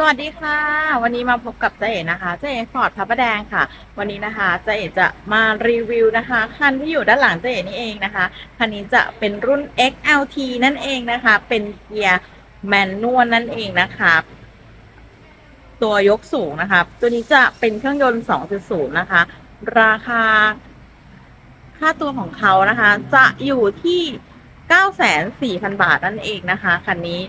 สวัสดีค่ะ วันนี้มาพบกับเจ๊นะคะเจ๊ฟอร์ดพระประแดงค่ะ วันนี้นะคะเจ๊จะมารีวิวนะคะคันที่อยู่ด้านหลังเจ๊นี่เองนะคะคันนี้จะเป็นรุ่น XLT นั่นเองนะคะ เป็นเกียร์แมนนวลนั่นเองนะคะตัวยกสูงนะคะตัวนี้จะเป็นเครื่องยนต์ 2.0 นะคะ ราคา ค่าตัวของเขานะคะ จะอยู่ที่ 94,000 บาทนั่นเองนะคะคันนี้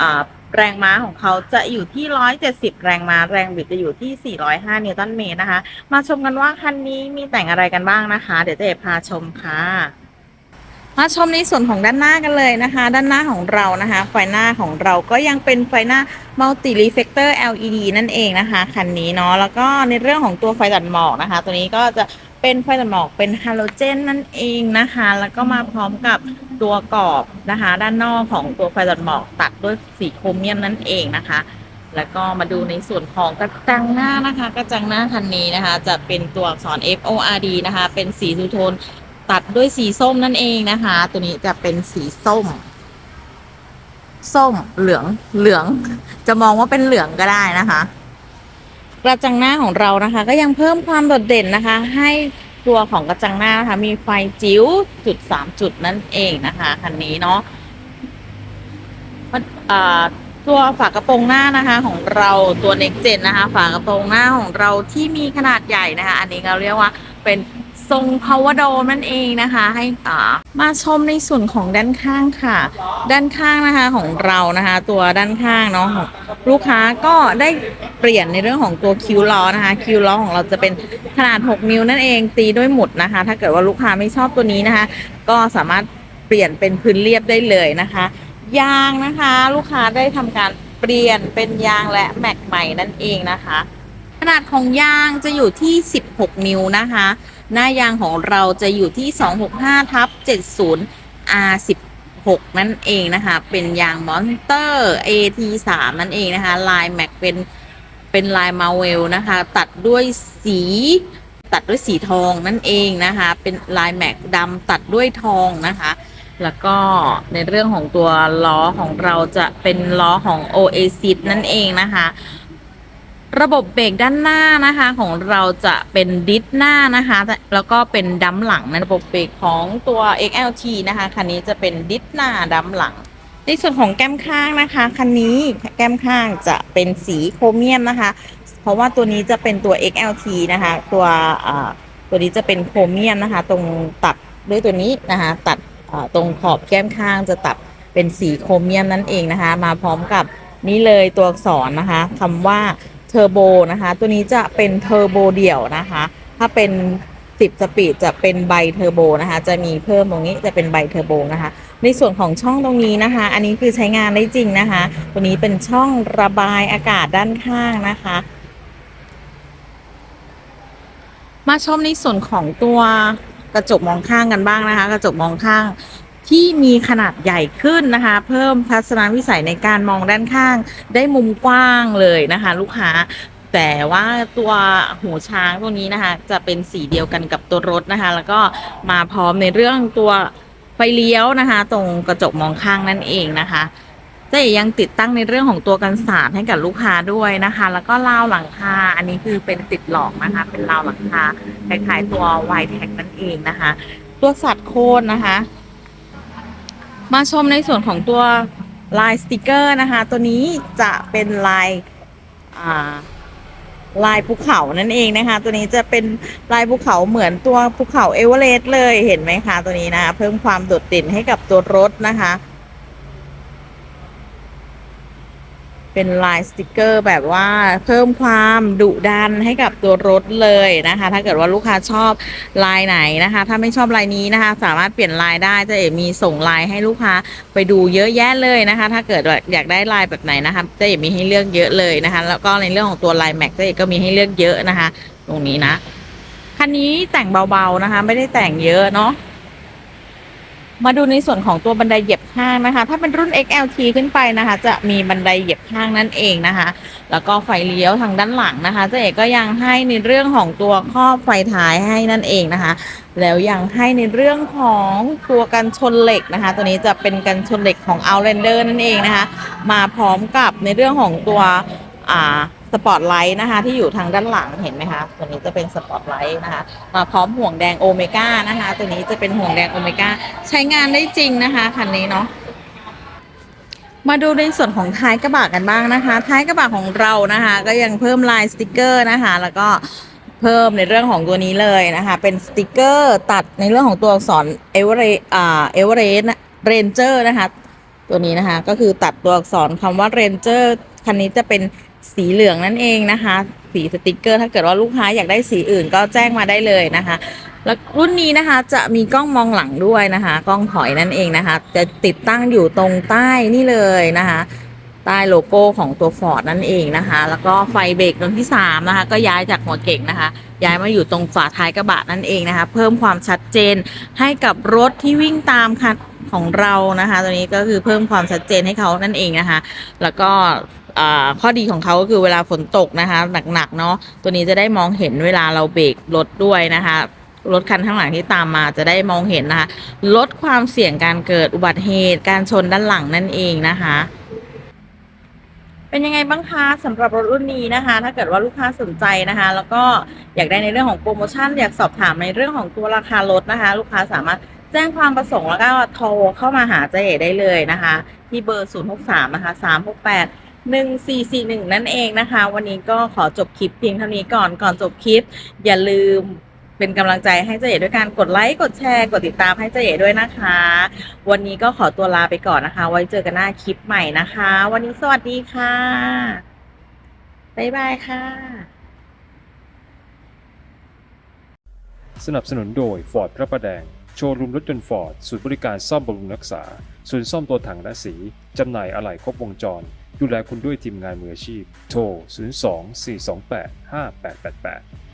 อ่า แรงม้าของเขาจะอยู่ที่ 170 แรงม้า แรงบิดจะอยู่ที่ 405 นิวตันเมตรนะคะ มาชมกันว่าคันนี้มีแต่งอะไรกันบ้างนะคะ เดี๋ยวเจะพาชมค่ะมาชมในส่วนของด้านหน้ากันเลยนะคะ ด้านหน้าของเรานะคะ ไฟหน้าของเราก็ยังเป็นไฟหน้า Multi Reflector LED นั่นเองนะคะคันนี้เนาะแล้วก็ในเรื่องของตัวไฟตัดหมอกนะคะ ตัวนี้ก็จะ เป็นไฟตัดหมอกเป็นฮาโลเจนนั่นเองนะคะ แล้วก็มาพร้อมกับตัวกรอบนะคะ ด้านนอกของตัวไฟตัดหมอกตัดด้วยสีโครเมียมนั่นเองนะคะ แล้วก็มาดูในส่วนของกระจังหน้านะคะ กระจังหน้าคันนี้นะคะ จะเป็นตัวอักษร F O R D นะคะ เป็นสีทูโทนตัดด้วยสีส้มนั่นเองนะคะ ตัวนี้จะเป็นสีส้ม ส้มเหลืองเหลือง จะมองว่าเป็นเหลืองก็ได้นะคะ กระจังหน้าของเรานะคะ ก็ยังเพิ่มความโดดเด่นนะคะ ให้ตัวของกระจังหน้านะคะ มีไฟจิ๋วจุดสามจุดนั่นเองนะคะคันนี้เนาะมันอ่าตัวฝากระโปรงหน้านะคะ ของเราตัว next gen นะคะ ฝากระโปรงหน้าของเราที่มีขนาดใหญ่นะคะ อันนี้เราเรียกว่าเป็น ทรง power dome นั่นเองนะคะ ให้อ่ามาชมในส่วนของด้านข้างค่ะ ด้านข้างนะคะของเรานะคะ ตัวด้านข้างเนาะของลูกค้าก็ได้เปลี่ยนในเรื่องของตัวคิวล้อนะคะคิวล้อของเราจะเป็นขนาด 6 นิ้วนั่นเองตีด้วยหมุดนะคะ ถ้าเกิดว่าลูกค้าไม่ชอบตัวนี้นะคะ ก็สามารถเปลี่ยนเป็นพื้นเรียบได้เลยนะคะยางนะคะลูกค้าได้ทำการเปลี่ยนเป็นยางและแม็กใหม่นั่นเองนะคะ ขนาดของยางจะอยู่ที่ 16 นิ้วนะคะ หน้ายางของเราจะอยู่ที่ 265ทับ70 R 16 นั่นเองนะคะ เป็นยางมอนเตอร์ AT 3 นั่นเองนะคะ ลายแม็กเป็นเป็นลายมาเวลนะคะ ตัดด้วยสีตัดด้วยสีทองนั่นเองนะคะ เป็นลายแม็กดำตัดด้วยทองนะคะ แล้วก็ในเรื่องของตัวล้อของเราจะเป็นล้อของ Oasis นั่นเองนะคะ ระบบเบรกด้านหน้านะคะของเราจะเป็นดิสหน้านะคะ แล้วก็เป็นดัมหลังนะระบบเบรกของตัว XLT นะคะคันนี้จะเป็นดิสหน้าดัมหลัง ในส่วนของแก้มข้างนะคะคันนี้แก้มข้างจะเป็นสีโครเมียมนะคะ เพราะว่าตัวนี้จะเป็นตัว XLT นะคะ ตัวอ่าตัวนี้จะเป็นโครเมียมนะคะ ตรงตัดด้วยตัวนี้นะคะ ตัดตรงขอบแก้มข้างจะตัดเป็นสีโครเมียมนั่นเองนะคะ มาพร้อมกับนี่เลยตัวอักษรนะคะคำว่า เทอร์โบนะคะ ตัวนี้จะเป็นเทอร์โบเดี่ยวนะคะ ถ้าเป็น 10 สปีดจะเป็นใบเทอร์โบนะคะ จะมีเพิ่มตรงนี้จะเป็นใบเทอร์โบนะคะ ในส่วนของช่องตรงนี้นะคะ อันนี้คือใช้งานได้จริงนะคะ ตัวนี้เป็นช่องระบายอากาศด้านข้างนะคะ มาชมในส่วนของตัวกระจกมองข้างกันบ้างนะคะ กระจกมองข้าง ที่มีขนาดใหญ่ขึ้นนะคะ เพิ่มทัศนวิสัยในการมองด้านข้าง ได้มุมกว้างเลยนะคะ ลูกค้าแต่ว่าตัวหูช้างตัวนี้นะคะ จะเป็นสีเดียวกันกับตัวรถนะคะ แล้วก็มาพร้อมในเรื่องตัวไฟเลี้ยวนะคะ ตรงกระจกมองข้างนั่นเองนะคะจ๊ยังติดตั้งในเรื่องของตัวกันศาสตร์ให้กับลูกค้าด้วยนะคะ แล้วก็ราวหลังคาอันนี้คือเป็นติดหลอกนะคะ เป็นราวหลังคาคล้ายๆตัววายแท็กนั่นเองนะคะ ตัวสัตว์โคนนะคะ มาชมในส่วนของตัวลายสติกเกอร์นะคะ ตัวนี้จะเป็นลายลายภูเขานั่นเองนะคะ ตัวนี้จะเป็นลายภูเขาเหมือนตัวภูเขาเอเวอเรสต์เลยเห็นไหมคะ ตัวนี้นะคะเพิ่มความโดดเด่นให้กับตัวรถนะคะ เป็นลายสติกเกอร์แบบว่าเพิ่มความดุดันให้กับตัวรถเลยนะคะ ถ้าเกิดว่าลูกค้าชอบลายไหนนะคะ ถ้าไม่ชอบลายนี้นะคะ สามารถเปลี่ยนลายได้จะเอ๋มีส่งลายให้ลูกค้าไปดูเยอะแยะเลยนะคะ ถ้าเกิดอยากได้ลายแบบไหนนะคะจะเอ๋มีให้เลือกเยอะเลยนะคะ แล้วก็ในเรื่องของตัวลายแม็กจะเอ๋ก็มีให้เลือกเยอะนะคะ ตรงนี้นะคันนี้แต่งเบาๆนะคะ ไม่ได้แต่งเยอะเนาะ มาดูในส่วนของตัวบันไดเหยียบข้างนะคะ ถ้าเป็นรุ่น XLT ขึ้นไปนะคะ จะมีบันไดเหยียบข้างนั่นเองนะคะ แล้วก็ไฟเลี้ยวทางด้านหลังนะคะเจ๊เอกก็ยังให้ในเรื่องของตัวครอบไฟท้ายให้นั่นเองนะคะ แล้วยังให้ในเรื่องของตัวกันชนเหล็กนะคะ ตัวนี้จะเป็นกันชนเหล็กของ Outlander นั่นเองนะคะ มาพร้อมกับในเรื่องของตัวอ่า สปอตไลท์นะคะ ที่อยู่ทางด้านหลังเห็นไหมคะตัวนี้จะเป็นสปอตไลท์นะคะมาพร้อมห่วงแดงโอเมก้านะคะ ตัวนี้จะเป็นห่วงแดงโอเมก้าใช้งานได้จริงนะคะคันนี้เนาะมาดูในส่วนของท้ายกระบะกันบ้างนะคะ ท้ายกระบะของเรานะคะ ก็ยังเพิ่มลายสติกเกอร์นะคะ แล้วก็เพิ่มในเรื่องของตัวนี้เลยนะคะ เป็นสติกเกอร์ตัดในเรื่องของตัวอักษรเอเวอเรอ่าเอเวอเรสเรนเจอร์นะคะ ตัวนี้นะคะก็คือตัดตัวอักษรคำว่าเรนเจอร์คันนี้จะเป็น สีเหลืองนั่นเองนะคะ สีสติกเกอร์ ถ้าเกิดว่าลูกค้าอยากได้สีอื่นก็แจ้งมาได้เลยนะคะ แล้วรุ่นนี้นะคะจะมีกล้องมองหลังด้วยนะคะ กล้องถอยนั่นเองนะคะ จะติดตั้งอยู่ตรงใต้นี่เลยนะคะใต้โลโก้ของตัวฟอร์ดนั่นเองนะคะ แล้วก็ไฟเบรกดวงที่3นะคะ ก็ย้ายจากหัวเก่งนะคะ ย้ายมาอยู่ตรงฝาท้ายกระบะนั่นเองนะคะ เพิ่มความชัดเจนให้กับรถที่วิ่งตามคันของเรานะคะ ตัวนี้ก็คือเพิ่มความชัดเจนให้เขานั่นเองนะคะ แล้วก็ ข้อดีของเขาก็คือเวลาฝนตกนะคะ หนักๆเนาะตัวนี้จะได้มองเห็นเวลาเราเบรกรถด้วยนะคะรถคันข้างหลังที่ตามมาจะได้มองเห็นนะคะ ลดความเสี่ยงการเกิดอุบัติเหตุการชนด้านหลังนั่นเองนะคะ เป็นยังไงบ้างคะสำหรับรถรุ่นนี้นะคะ ถ้าเกิดว่าลูกค้าสนใจนะคะ แล้วก็อยากได้ในเรื่องของโปรโมชั่น อยากสอบถามในเรื่องของตัวราคารถนะคะ ลูกค้าสามารถแจ้งความประสงค์แล้วก็โทรเข้ามาหาเจ๊เอ๋ได้เลยนะคะ ที่เบอร์ 063 นะคะ 368 1441 นั่นเองนะคะ วันนี้ก็ขอจบคลิปเพียงเท่านี้ก่อนก่อนจบคลิป อย่าลืมเป็นกำลังใจให้เจ๊เอ๋ด้วยการกดไลค์กดแชร์กดติดตามให้เจ๊เอ๋ด้วยนะคะ วันนี้ก็ขอตัวลาไปก่อนนะคะ ไว้เจอกันหน้าคลิปใหม่นะคะ วันนี้สวัสดีค่ะบ๊ายบายค่ะ สนับสนุนโดย Ford พระประแดง โชว์รูมรถยนต์ฟอร์ดศูนย์บริการซ่อมบำรุงรักษา ศูนย์ซ่อมตัวถังและสี จำหน่ายอะไหล่ครบวงจร ดูแลคุณด้วยทีมงานมืออาชีพ โทร 02 428 5888